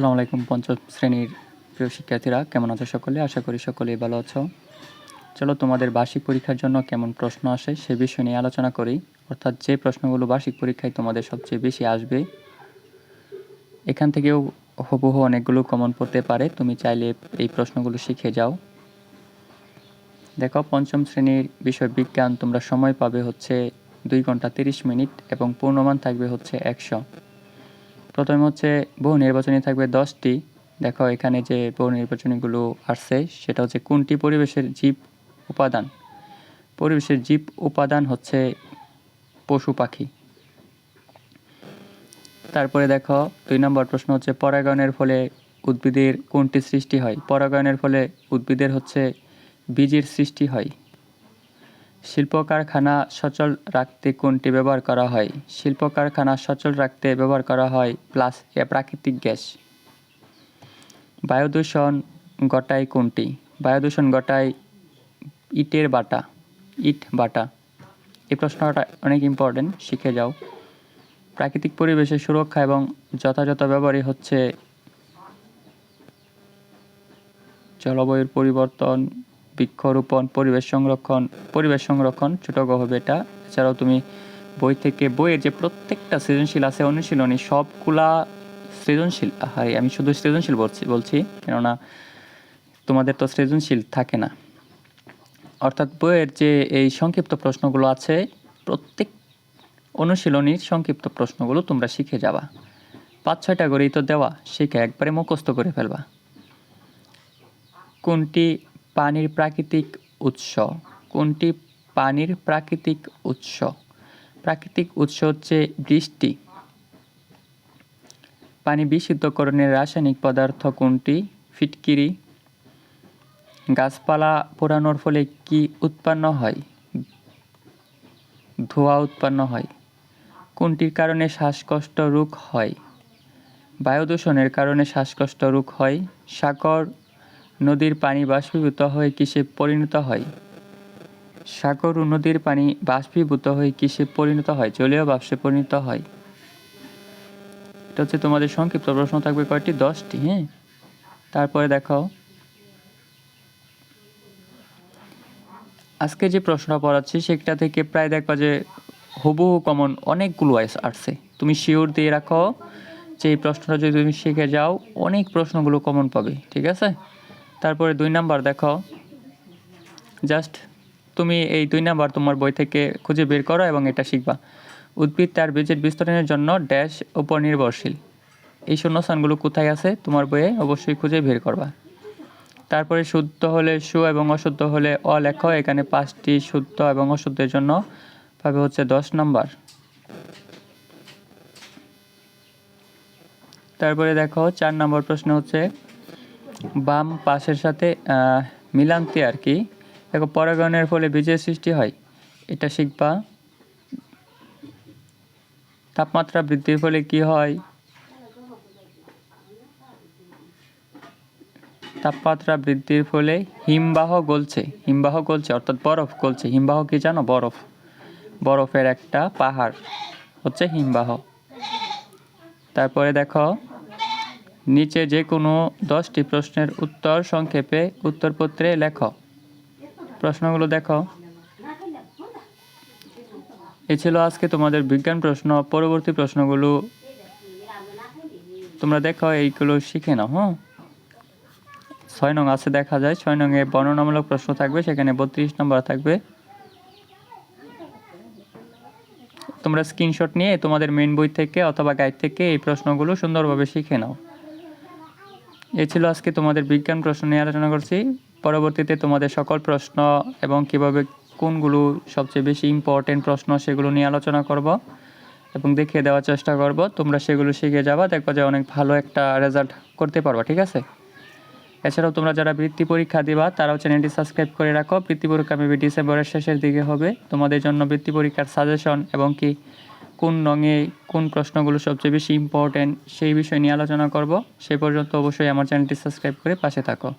আসসালামু আলাইকুম, পঞ্চম শ্রেণির প্রিয় শিক্ষার্থীরা। কেমন আছো সকলে? আশা করি সকলেই ভালো আছো। চলো, তোমাদের বার্ষিক পরীক্ষার জন্য কেমন প্রশ্ন আসে সে বিষয় নিয়ে আলোচনা করি। অর্থাৎ যে প্রশ্নগুলো বার্ষিক পরীক্ষায় তোমাদের সবচেয়ে বেশি আসবে, এখান থেকেও হুবহু অনেকগুলো কমন পড়তে পারে। তুমি চাইলে এই প্রশ্নগুলো শিখে যাও। দেখো, পঞ্চম শ্রেণির বিষয় বিজ্ঞান তোমরা সময় পাবে হচ্ছে দুই ঘণ্টা তিরিশ মিনিট এবং পূর্ণমান থাকবে হচ্ছে একশো। প্রথমে হচ্ছে বহু নির্বাচনী থাকবে দশটি। দেখো এখানে যে বহু নির্বাচনীগুলো আসছে, সেটা হচ্ছে কোনটি? পরিবেশের জীব উপাদান। পরিবেশের জীব উপাদান হচ্ছে পশু পাখি। তারপরে দেখো দুই নম্বর প্রশ্ন হচ্ছে, পরাগায়নের ফলে উদ্ভিদের কোনটি সৃষ্টি হয়? পরাগায়নের ফলে উদ্ভিদের হচ্ছে বীজের সৃষ্টি হয়। শিল্প কারখানা সচল রাখতে কোনটি ব্যবহার করা হয়? শিল্প কারখানা সচল রাখতে ব্যবহার করা হয় প্লাস প্রাকৃতিক গ্যাস। বায়ু দূষণ কোনটি? বায়ু দূষণ ইটের বাটা, ইট বাটা। এই প্রশ্নটা অনেক ইম্পর্টেন্ট শিখে যাও। প্রাকৃতিক পরিবেশের সুরক্ষা এবং যথাযথ ব্যবহারই হচ্ছে জলবায়ুর পরিবর্তন বৃক্ষরোপণ পরিবেশ সংরক্ষণ পরিবেশ সংরক্ষণ, ছোট হবে এটা এছাড়াও তুমি বই থেকে, বইয়ের যে প্রত্যেকটা সৃজনশীল আছে, অনুশীলনী, সবগুলা সৃজনশীল। হাই আমি শুধু সৃজনশীল বলছি বলছি, কেননা তোমাদের তো সৃজনশীল থাকে না। অর্থাৎ বইয়ের যে এই সংক্ষিপ্ত প্রশ্নগুলো আছে, প্রত্যেক অনুশীলনীর সংক্ষিপ্ত প্রশ্নগুলো তোমরা শিখে যাবা। পাঁচ, ছয়টা করেই তো দেওয়া, শিখে একবারে মুখস্থ করে ফেলবা। কোনটি পানির প্রাকৃতিক উৎস। কোনটি পানির প্রাকৃতিক উৎস? প্রাকৃতিক উৎস হচ্ছে বৃষ্টি। পানি বিশুদ্ধকরণের রাসায়নিক পদার্থ কোনটি? ফিটকিরি। গাছপালা পোড়ানোর ফলে কি উৎপন্ন হয়? ধোঁয়া উৎপন্ন হয়। কোনটির কারণে শ্বাসকষ্ট রোগ হয়? বায়ু দূষণের কারণে শ্বাসকষ্ট রোগ হয়। সাগর নদীর পানি বাষ্পীভূত হয়ে কিসে পরিণত হয়? সাগর ও নদীর পানি বাষ্পীভূত হয়ে কিসে পরিণত হয়? জলীয় বাষ্পে পরিণত হয়। এটা হচ্ছে তোমাদের সংক্ষিপ্ত প্রশ্ন, থাকবে কয়টি? দশটি হ্যাঁ? তারপরে দেখো আজকে যে প্রশ্নটা পড়াচ্ছি, সেটা থেকে প্রায় দেখবা যে হুবহু কমন অনেকগুলো আস- আসছে। তুমি শিওর দিয়ে রাখো যে এই প্রশ্নটা যদি তুমি শিখে যাও, অনেক প্রশ্নগুলো কমন পাবে, ঠিক আছে? তারপরে দুই নাম্বার দেখো। জাস্ট তুমি এই দুই নাম্বার তোমার বই থেকে খুঁজে বের করো এবং এটা শিখবা। উদ্ভিদ তার বীজের বিস্তরণের জন্য ড্যাশ উপর নির্ভরশীল। এই শূন্যস্থানগুলো কোথায় আছে তোমার বইয়ে অবশ্যই খুঁজে বের করবা। তারপরে শুদ্ধ হলে সু এবং অশুদ্ধ হলে অ লেখো। এখানে পাঁচটি শুদ্ধ এবং অশুদ্ধের জন্য পাবে হচ্ছে দশ নম্বর। তারপরে দেখো, চার নম্বর প্রশ্ন হচ্ছে বাম পাশের সাথে মিলান্তি আর কি। দেখো পরাগণের ফলে বীজের সৃষ্টি হয়। এটা শিখবা। তাপমাত্রা বৃদ্ধির ফলে কি হয়? তাপমাত্রা বৃদ্ধির ফলে হিমবাহ গলছে। হিমবাহ গলছে, অর্থাৎ বরফ গলছে। হিমবাহ কি জানো? বরফ। বরফের একটা পাহাড় হচ্ছে হিমবাহ। তারপরে দেখো নিচে যে কোনো দশটি প্রশ্নের উত্তর সংক্ষেপে উত্তরপত্রে লেখো। প্রশ্নগুলো দেখো। এ ছিল আজকে তোমাদের বিজ্ঞান প্রশ্ন। পরবর্তী প্রশ্নগুলো তোমরা দেখো, এইগুলো শিখে নাও হ্যাঁ? ছয় নং আছে, দেখা যায়। ছয় নংয়ে বর্ণনামূলক প্রশ্ন থাকবে, সেখানে বত্রিশ নম্বর থাকবে। তোমরা স্ক্রিনশট নিয়ে তোমাদের মেন বই থেকে অথবা গাইড থেকে এই প্রশ্নগুলো সুন্দরভাবে শিখে নাও। এ ছিল আজকে তোমাদের বিজ্ঞান প্রশ্ন নিয়ে আলোচনা করছি। পরবর্তীতে তোমাদের সকল প্রশ্ন এবং কীভাবে কোনগুলো সবচেয়ে বেশি ইম্পর্টেন্ট প্রশ্ন সেগুলো নিয়ে আলোচনা করব এবং দেখিয়ে দেওয়ার চেষ্টা করব। তোমরা সেগুলো শিখে যাবা, দেখবা যে অনেক ভালো একটা রেজাল্ট করতে পারবা, ঠিক আছে? এছাড়াও তোমরা যারা বৃত্তি পরীক্ষা দিবা, তারাও চ্যানেলটি সাবস্ক্রাইব করে রাখো। বৃত্তি পরীক্ষা মেবি ডিসেম্বরের শেষের দিকে হবে। তোমাদের জন্য বৃত্তি পরীক্ষার সাজেশন এবং কি কোন রঙে কোন প্রশ্নগুলো সবচেয়ে বেশি ইম্পর্ট্যান্ট সেই বিষয় নিয়ে আলোচনা করব। সে পর্যন্ত অবশ্যই আমার চ্যানেলটি সাবস্ক্রাইব করে পাশে থাকো।